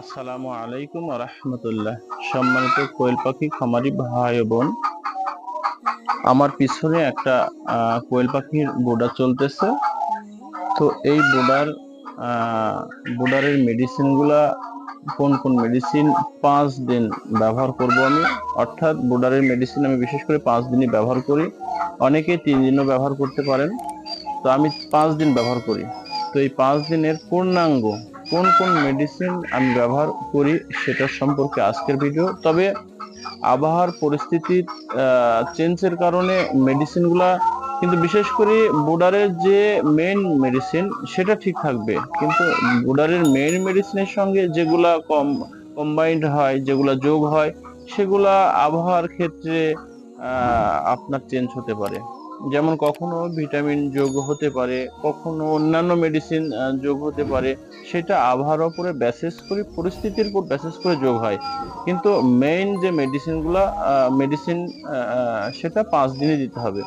আসসালামু আলাইকুম রহমতুল্লাহ। সম্মানিত কোয়েল পাখি, খামারি ভাই বোন, আমার পিছনে একটা কোয়েল পাখির বোর্ডার চলতেছে। তো এই বোডার বোডারের মেডিসিনগুলা, কোন কোন মেডিসিন পাঁচ দিন ব্যবহার করব আমি, অর্থাৎ বোডারের মেডিসিন আমি বিশেষ করে পাঁচ দিনই ব্যবহার করি। অনেকে তিন দিনও ব্যবহার করতে পারেন। তো আমি পাঁচ দিন ব্যবহার করি। তো এই পাঁচ দিনের পূর্ণাঙ্গ কোন কোন মেডিসিন আমি ব্যবহার করি সেটার সম্পর্কে আজকের ভিডিও তবে আবহাওয়ার পরিস্থিতি চেঞ্জের কারণে মেডিসিনগুলা কিন্তু বিশেষ করে বোর্ডারের যে মেইন মেডিসিন সেটা ঠিক থাকবে। কিন্তু বোর্ডারের মেইন মেডিসিনের সঙ্গে যেগুলা কম কম্বাইন্ড হয়, যেগুলা যোগ হয়, সেগুলা আবহাওয়ার ক্ষেত্রে আপনার চেঞ্জ হতে পারে। যেমন কখনো ভিটামিন যোগ হতে পারে, কখনো অন্যান্য মেডিসিন যোগ হতে পারে, সেটা আবহাওয়ার উপরে ব্যাসেস করে, পরিস্থিতির উপর ব্যাসেস করে যোগ হয়। কিন্তু মেইন যে মেডিসিনগুলা মেডিসিন সেটা পাঁচ দিনে দিতে হবে।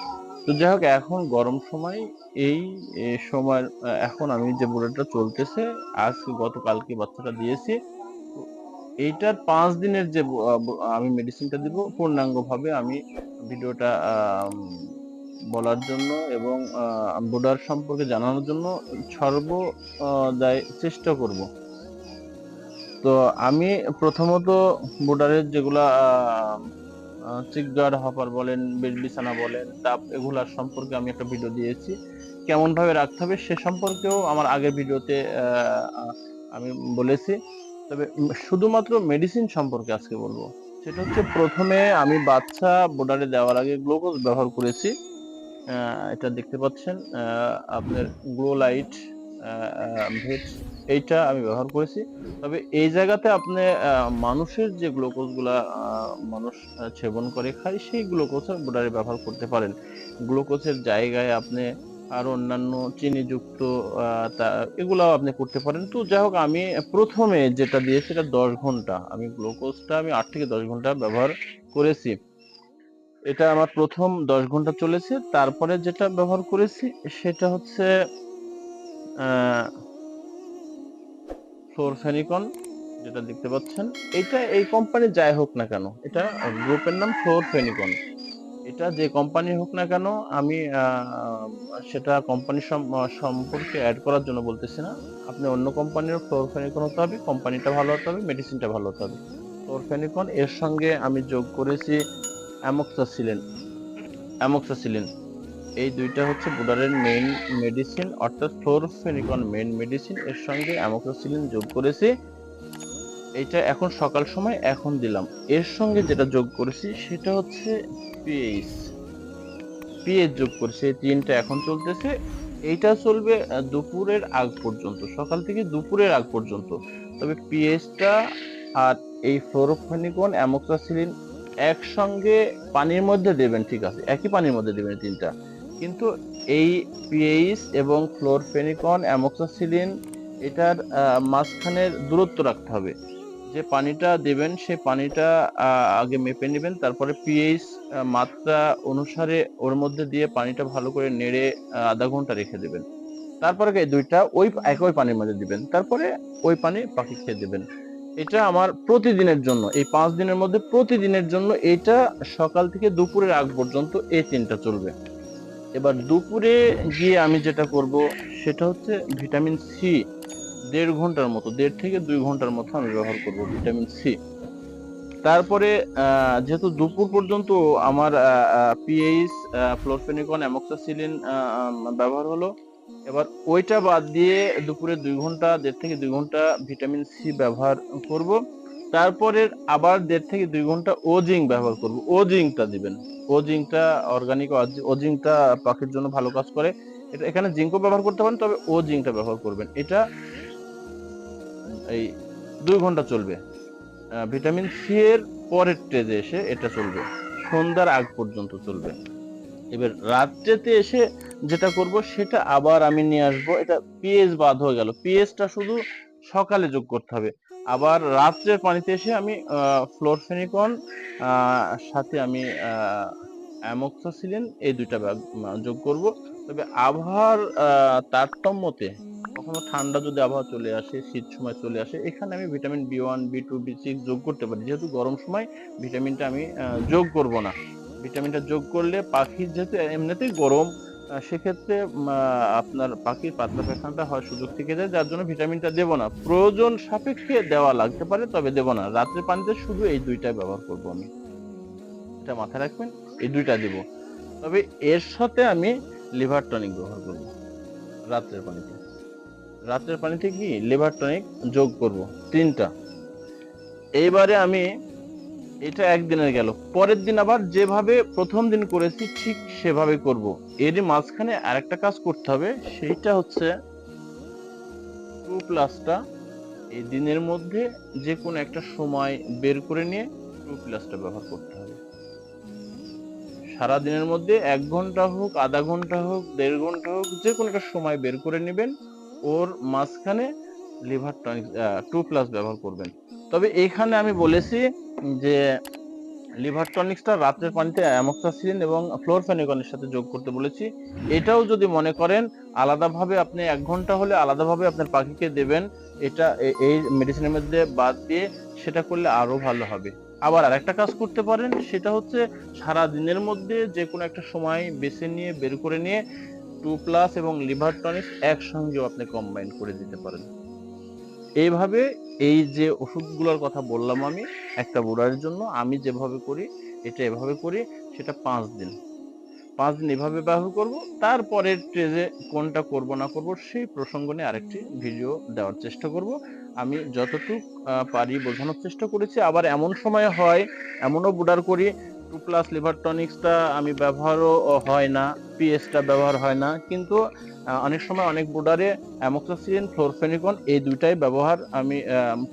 তো যাই হোক, এখন গরম সময়, এই সময় এখন আমি যে বুড়োটা চলতেছে, আজ গতকালকে বাচ্চাটা দিয়েছি, এইটার পাঁচ দিনের যে আমি মেডিসিনটা দিব পূর্ণাঙ্গ ভাবে আমি ভিডিওটা বলার জন্য এবং বোর্ডার সম্পর্কে জানানোর জন্য সর্ব দায় চেষ্টা করব। তো আমি প্রথমত বোর্ডারের যেগুলা চিকগার্ড হপার বলেন বিছানা বলেন, তাপ এগুলার সম্পর্কে আমি একটা ভিডিও দিয়েছি। কেমন ভাবে রাখতে হবে সে সম্পর্কেও আমার আগের ভিডিওতে আমি বলেছি। তবে শুধুমাত্র মেডিসিন সম্পর্কে আজকে বলব। সেটা হচ্ছে প্রথমে আমি বাচ্চা বোর্ডারে দেওয়ার আগে গ্লুকোজ ব্যবহার করেছি। এটা দেখতে পাচ্ছেন আপনার গ্লো লাইট ভেট এইটা আমি ব্যবহার করেছি। তবে এই জায়গাতে আপনি মানুষের যে গ্লুকোজগুলা আহ, মানুষ সেবন করে খায় সেই গ্লুকোজ বোর্ডারে ব্যবহার করতে পারেন। গ্লুকোজের জায়গায় আপনি আর অন্যান্য চিনিযুক্ত তা এগুলাও আপনি করতে পারেন। তো যাই হোক আমি প্রথমে যেটা দিয়েছি সেটা দশ ঘণ্টা। আমি গ্লুকোজটা আমি আট থেকে দশ ঘণ্টা ব্যবহার করেছি। এটা আমার প্রথম দশ ঘণ্টা চলেছে। তারপরে যেটা ব্যবহার করেছি, সেটা হচ্ছে ফ্লোরফেনিকন যেটা দেখতে পাচ্ছেন। এটা এই কোম্পানি যাই হোক না কেন, এটা গ্রুপের নাম ফ্লোরফেনিকন এটা যে কোম্পানি হোক না কেন, আমি সেটা কোম্পানি সম্পর্কে অ্যাড করার জন্য বলতেছি না। আপনি অন্য কোম্পানির ফ্লোরফেনিকন হতে হবে, কোম্পানিটা ভালো হতে হবে মেডিসিনটা ভালো হতে হবে। ফ্লোরফেনিকন এর সঙ্গে আমি যোগ করেছি অ্যামোক্সাসিলিন অ্যামোক্সাসিলিন এই দুইটা হচ্ছে বুডারের মেইন মেডিসিন অর্থাৎ ফ্লোরফেনিকন মেইন মেডিসিন এর সঙ্গে অ্যামোক্সাসিলিন যোগ করেছি। এটা এখন সকাল সময়, এখন দিলাম। এর সঙ্গে যেটা যোগ করেছি, সেটা হচ্ছে পিএইচ। পিএইচ যোগ করেছি, এই তিনটা এখন চলতেছে। এইটা চলবে দুপুরের আগ পর্যন্ত, সকাল থেকে দুপুরের আগ পর্যন্ত। তবে পিএইচটা আর এই ফ্লোরোফেনিকন অ্যামোক্সাসিলিন একসঙ্গে পানির মধ্যে দেবেন, ঠিক আছে, একই পানির মধ্যে দেবেন তিনটা। কিন্তু এই পিএইচ এবং ফ্লোরফেনিকন অ্যামোক্সাসিলিন এটার মাঝখানের দূরত্ব রাখতে হবে। যে পানিটা দেবেন সেই পানিটা আগে মেপে নেবেন, তারপরে পিএইচ মাত্রা অনুসারে ওর মধ্যে দিয়ে পানিটা ভালো করে নেড়ে আধা ঘণ্টা রেখে দেবেন। তারপরে দুইটা ওই, একই পানির মধ্যে দিবেন। তারপরে ওই পানি পাখি খেয়ে দেবেন। এটা আমার প্রতিদিনের জন্য। এই পাঁচ দিনের মধ্যে প্রতিদিনের জন্য এটা সকাল থেকে দুপুরের আগ পর্যন্ত এই তিনটা চলবে। এবার দুপুরে গিয়ে আমি যেটা করব, সেটা হচ্ছে ভিটামিন সি দেড় ঘণ্টার মতো, দেড় থেকে দুই ঘণ্টার মতো আমি ব্যবহার করব ভিটামিন সি তারপরে যেহেতু দুপুর পর্যন্ত আমার পিএইচ ফ্লোরফেনিকন অ্যামোক্সাসিলিন ব্যবহার হলো এবার ওইটা বাদ দিয়ে দুপুরে দুই ঘণ্টা, দেড় থেকে দুই ঘণ্টা ভিটামিন সি ব্যবহার করব। তারপরে আবার দেড় থেকে দুই ঘণ্টা ও জিঙ্ক ব্যবহার করব। ও জিঙ্কটা দিবেন। ও জিঙ্কটা অর্গানিক ও জিঙ্কটা পাখির জন্য ভালো কাজ করে। এটা এখানে জিঙ্কও ব্যবহার করতে পারেন, তবে ও জিঙ্কটা ব্যবহার করবেন। এটা এই দুই ঘণ্টা চলবে। ভিটামিন সি এর পরের ট্রেজে এসে এটা চলবে। সন্ধ্যার আগ পর্যন্ত চলবে। এবার রাত্রেতে এসে যেটা করব, সেটা আবার আমি নিয়ে আসব। এটা পিএইচ বাদ হয়ে গেল। পিএইচটা শুধু সকালে যোগ করতে হবে। আবার রাত্রের পানিতে এসে আমি ফ্লোরফেনিকন সাথে আমি অ্যামোক্সাসিলিন এই দুইটা যোগ করব। তবে আবহাওয়ার তারতম্যতে কখনো ঠান্ডা যদি আবহাওয়া চলে আসে, শীত সময় চলে আসে, এখানে আমি vitamin B one B two B six যোগ করতে পারি। যেহেতু গরম সময় ভিটামিনটা আমি যোগ করব না। ভিটামিনটা যোগ করলে পাখির যেহেতু এমনিতেই গরম সেক্ষেত্রে আপনার পাখির পাতলা পায়খানাটা হয় সুযোগ থেকে যায়, যার জন্য ভিটামিনটা দেব না। প্রয়োজন সাপেক্ষে দেওয়া লাগতে পারে, তবে দেব না। রাত্রে পানিতে শুধু এই দুইটা ব্যবহার করব আমি। এটা মাথায় রাখবেন, এই দুইটা দেব। তবে এর সাথে আমি লিভার টনিক ব্যবহার করব, রাত্রের পানিতে। রাত্রের পানিতে কি? লিভার টনিক যোগ করব, তিনটা। এইবারে আমি এটা একদিনের গেল। পরের দিন আবার যেভাবে প্রথম দিন করেছি, ঠিক সেভাবে করব। এর মাঝখানে আরেকটা কাজ করতে হবে, সেইটা হচ্ছে টু প্লাসটা এই দিনের মধ্যে যে কোনো একটা সময় বের করে নিয়ে টু প্লাসটা ব্যবহার করতে হবে। সারা দিনের মধ্যে এক ঘণ্টা হোক, আধা ঘণ্টা হোক, দেড় ঘণ্টা হোক যে কোনো একটা সময় বের করে নেবেন। ওর মাঝখানে লিভার টু প্লাস ব্যবহার করবেন। তবে এখানে আমি বলেছি যে লিভার টনিক্সটা রাত্রের পানিতে অ্যামোক্সাসিলিন এবং ফ্লোরফেনিকনের সাথে যোগ করতে বলেছি। এটাও যদি মনে করেন, আলাদাভাবে আপনি এক ঘণ্টা হলে আলাদাভাবে আপনার পাখিকে দেবেন, এটা এই মেডিসিনের মধ্যে বাদ দিয়ে সেটা করলে আরও ভালো হবে। আবার আরেকটা কাজ করতে পারেন, সেটা হচ্ছে সারা দিনের মধ্যে যে কোনো একটা সময় বেছে নিয়ে, বের করে নিয়ে, টু প্লাস এবং লিভার টনিক্স একসঙ্গেও আপনি কম্বাইন করে দিতে পারেন। এইভাবে এই যে ওষুধগুলোর কথা বললাম আমি একটা বুড়ার জন্য, আমি যেভাবে করি, এটা এভাবে করি, সেটা পাঁচ দিন। পাঁচ দিন এভাবে ব্যবহার করব, তারপরের ট্রেজে কোনটা করব না করব সেই প্রসঙ্গ নিয়ে আরেকটি ভিডিও দেওয়ার চেষ্টা করব। আমি যতটুকু পারি বোঝানোর চেষ্টা করেছি। আবার এমন সময় হয়, এমনও বুডার করি টু প্লাস লিভার টনিক্সটা আমি ব্যবহারও হয় না পিএসটা ব্যবহার হয় না, কিন্তু অনেক সময় অনেক বুডারে অ্যামোক্সাসিলিন ফ্লোরফেনিকন এই দুইটাই ব্যবহার আমি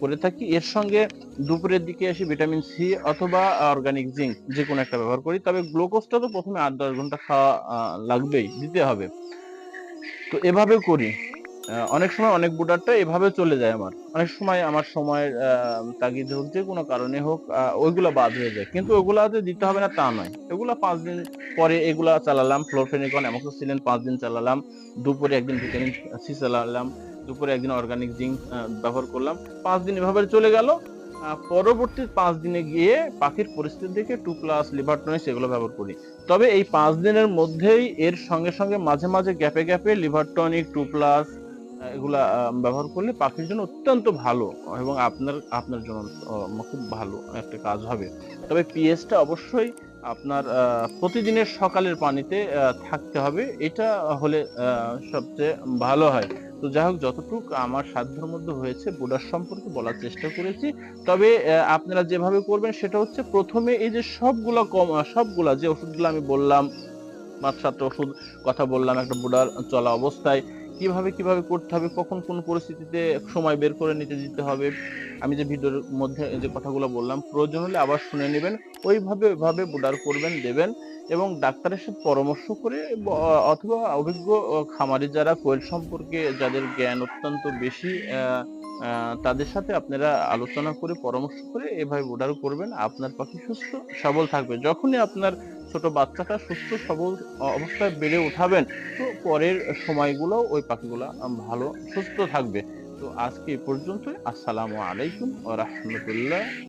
করে থাকি। এর সঙ্গে দুপুরের দিকে এসে ভিটামিন সি অথবা অর্গানিক জিঙ্ক যে কোনো একটা ব্যবহার করি, তবে গ্লুকোজটা তো প্রথমে আট দশ ঘণ্টা খাওয়া লাগবেই, দিতে হবে। তো এভাবে করি। অনেক সময় অনেক বুডারটা এভাবে চলে যায় আমার। অনেক সময় আমার সময়ের তাগিদে হোক, যে কোনো কারণে হোক ওইগুলা বাদ হয়ে যায়। কিন্তু ওগুলাতে দিতে হবে না তা নয়। এগুলা পাঁচ দিন পরে এগুলা চালালাম ফ্লোরফেনিকন অ্যামোক্সিলিন পাঁচ দিন চালালাম, দুপুরে একদিন ভিটামিন সি চালালাম, দুপুরে একদিন অর্গানিক জিঙ্ক ব্যবহার করলাম, পাঁচ দিন এভাবে চলে গেল। পরবর্তী পাঁচ দিনে গিয়ে পাখির পরিস্থিতি দেখে টু প্লাস লিভার টনিক্স এগুলো ব্যবহার করি। তবে এই পাঁচ দিনের মধ্যেই এর সঙ্গে সঙ্গে মাঝে মাঝে গ্যাপে গ্যাপে লিভার টনিক টু প্লাস এগুলা ব্যবহার করলে পাখির জন্য অত্যন্ত ভালো এবং আপনার আপনার জন্য খুব ভালো একটা কাজ হবে। তবে পিএসটা অবশ্যই আপনার প্রতিদিনের সকালের পানিতে থাকতে হবে। এটা হলে সবচেয়ে ভালো হয়। তো যাই হোক, যতটুকু আমার সাধ্যের মধ্যে হয়েছে বোডার সম্পর্কে বলার চেষ্টা করেছি। তবে আপনারা যেভাবে করবেন, সেটা হচ্ছে প্রথমে এই যে সবগুলো কম, সবগুলা যে ওষুধগুলো আমি বললাম পাঁচ ওষুধ কথা বললাম, একটা বোডার চলা অবস্থায় কীভাবে কীভাবে করতে হবে, কখন কোন পরিস্থিতিতে সময় বের করে নিতে দিতে হবে, আমি যে ভিডিওর মধ্যে যে কথাগুলো বললাম, প্রয়োজন হলে আবার শুনে নেবেন, ওইভাবে ওইভাবে বোর্ডার করবেন, দেবেন এবং ডাক্তারের সাথে পরামর্শ করে অথবা অভিজ্ঞ খামারি যারা কোয়েল সম্পর্কে যাদের জ্ঞান অত্যন্ত বেশি তাদের সাথে আপনারা আলোচনা করে, পরামর্শ করে এভাবে বোর্ডার করবেন, আপনার পাখি সুস্থ, সবল থাকবে। যখনই আপনার ছোট বাচ্চাটা সুস্থ, সবল অবস্থায় বেড়ে উঠাবেন তো পরের সময়গুলো ওই পাখিগুলো ভালো, সুস্থ থাকবে। তো আজকে পর্যন্তই। আসসালামু আলাইকুম ও রাহমাতুল্লাহ।